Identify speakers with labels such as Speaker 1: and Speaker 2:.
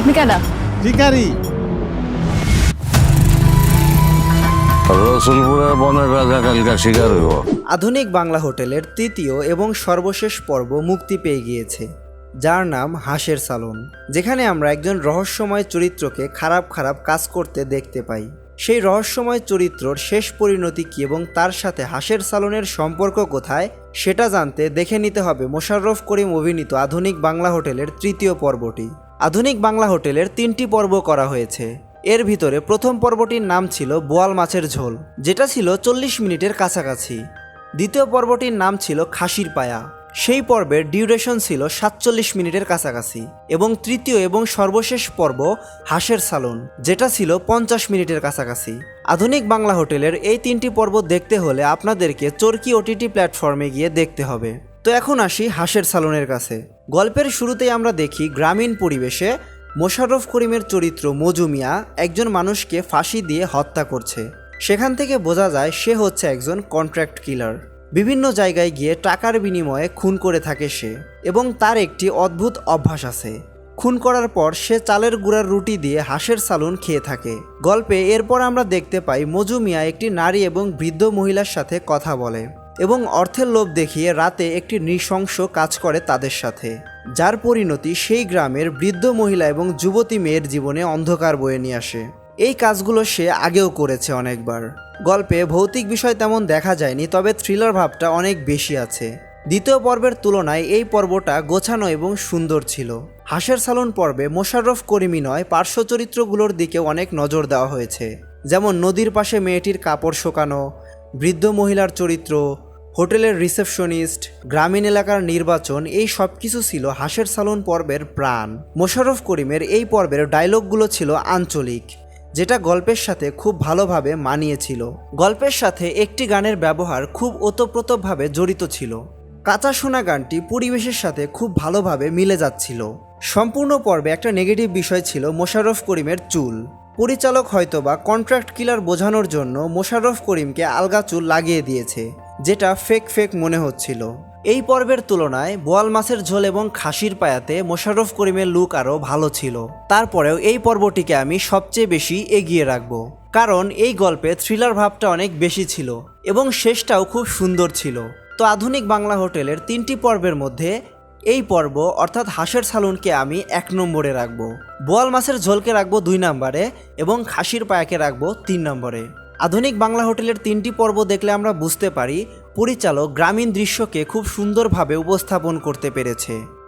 Speaker 1: আপনি কেডা?
Speaker 2: ভিখারি।
Speaker 3: রসুলপুরের বনের রাজা কালকা শিকার হইব।
Speaker 4: আধুনিক বাংলা হোটেলের তৃতীয় এবং সর্বশেষ পর্ব মুক্তি পেয়ে গিয়েছে যার নাম হাঁসের সালন যেখানে আমরা একজন রহস্যময় চরিত্রকে খারাপ খারাপ কাজ করতে দেখতে পাই। সেই রহস্যময় চরিত্রর শেষ পরিণতি কী এবং তার সাথে হাঁসের সালনের সম্পর্ক কোথায় সেটা জানতে দেখে নিতে হবে মোশাররফ করিম অভিনীত আধুনিক বাংলা হোটেলের তৃতীয় পর্বটি। আধুনিক বাংলা হোটেলের তিনটি পর্ব করা হয়েছে। এর ভিতরে প্রথম পর্বটির নাম ছিল বোয়াল মাছের ঝোল, যেটা ছিল চল্লিশ মিনিটের কাছাকাছি। দ্বিতীয় পর্বটির নাম ছিল খাসির পায়া। সেই পর্বের ডিউরেশন ছিল সাতচল্লিশ মিনিটের কাছাকাছি এবং তৃতীয় এবং সর্বশেষ পর্ব হাঁসের সালন, যেটা ছিল পঞ্চাশ মিনিটের কাছাকাছি। আধুনিক বাংলা হোটেলের এই তিনটি পর্ব দেখতে হলে আপনাদেরকে চরকি ওটিটি প্ল্যাটফর্মে গিয়ে দেখতে হবে। তো এখন আসি হাঁসের সালনের কাছে। গল্পের শুরুতেই আমরা দেখি গ্রামীণ পরিবেশে মোশাররফ করিমের চরিত্র মজুমিয়া একজন মানুষকে ফাঁসি দিয়ে হত্যা করছে। সেখান থেকে বোঝা যায় সে হচ্ছে একজন কন্ট্রাক্ট কিলার বিভিন্ন জায়গায় গিয়ে টাকার বিনিময়ে খুন করে থাকে সে এবং তার একটি অদ্ভুত অভ্যাস আছে। খুন করার পর সে চালের গুঁড়ার রুটি দিয়ে হাঁসের সালুন খেয়ে থাকে। গল্পে এরপর আমরা দেখতে পাই মজুমিয়া একটি নারী এবং বৃদ্ধ মহিলার সাথে কথা বলে। এবং অর্থের লোভ দেখিয়ে রাতে একটি নৃশংস কাজ করে তাদের সাথে। যার পরিণতি সেই গ্রামের বৃদ্ধ মহিলা এবং যুবতী মেয়ের জীবনে অন্ধকার বয়ে নিয়ে আসে। এই কাজগুলো সে আগেও করেছে অনেকবার। গল্পে ভৌতিক বিষয় তেমন দেখা যায়নি, তবে থ্রিলার ভাবটা অনেক বেশি আছে। দ্বিতীয় পর্বের তুলনায় এই পর্বটা গোছানো এবং সুন্দর ছিল। হাঁসের সালন পর্বে মোশাররফ করিমি নয়, পার্শ্ব চরিত্রগুলোর দিকে অনেক নজর দেওয়া হয়েছে। যেমন নদীর পাশে মেয়েটির কাপড় শোকানো, বৃদ্ধ মহিলার চরিত্র হোটেলের রিসেপশনিস্ট, গ্রামীণ এলাকার নির্বাচন, এই সব কিছু ছিল হাসের সালন পর্বের প্রাণ। মোশারফ করিমের এই পর্বের ডায়লগগুলো ছিল আঞ্চলিক, যেটা গল্পের সাথে খুব ভালোভাবে মানিয়েছিল। গল্পের সাথে একটি গানের ব্যবহার খুব ওতপ্রোতভাবে জড়িত ছিল। কাঁচা সোনা গানটি পরিবেশের সাথে খুব ভালোভাবে মিলে যাচ্ছিল। সম্পূর্ণ পর্বে একটা নেগেটিভ বিষয় ছিল মোশাররফ করিমের চুল। পরিচালক হয়তোবা কন্ট্রাক্ট কিলার বোঝানোর জন্য মোশাররফ করিমকে আলগা চুল লাগিয়ে দিয়েছে। যেটা ফেক ফেক মনে হচ্ছিল। এই পর্বের তুলনায় বোয়াল মাছের ঝোল এবং খাসির পায়াতে মোশাররফ করিমের লুক আরও ভালো ছিল। তারপরেও এই পর্বটিকে আমি সবচেয়ে বেশি এগিয়ে রাখব। কারণ এই গল্পে থ্রিলার ভাবটা অনেক বেশি ছিল এবং শেষটাও খুব সুন্দর ছিল। তো আধুনিক বাংলা হোটেলের তিনটি পর্বের মধ্যে এই পর্ব অর্থাৎ হাঁসের সালুনকে আমি এক নম্বরে রাখব। বোয়াল মাছের ঝোলকে রাখব দুই নম্বরে এবং খাসির পায়াকে রাখব তিন নম্বরে। আধুনিক বাংলা হোটেলের তিনটি পর্ব দেখলে আমরা বুঝতে পারি, পরিচালক গ্রামীণ দৃশ্যকে খুব সুন্দরভাবে উপস্থাপন করতে পেরেছে।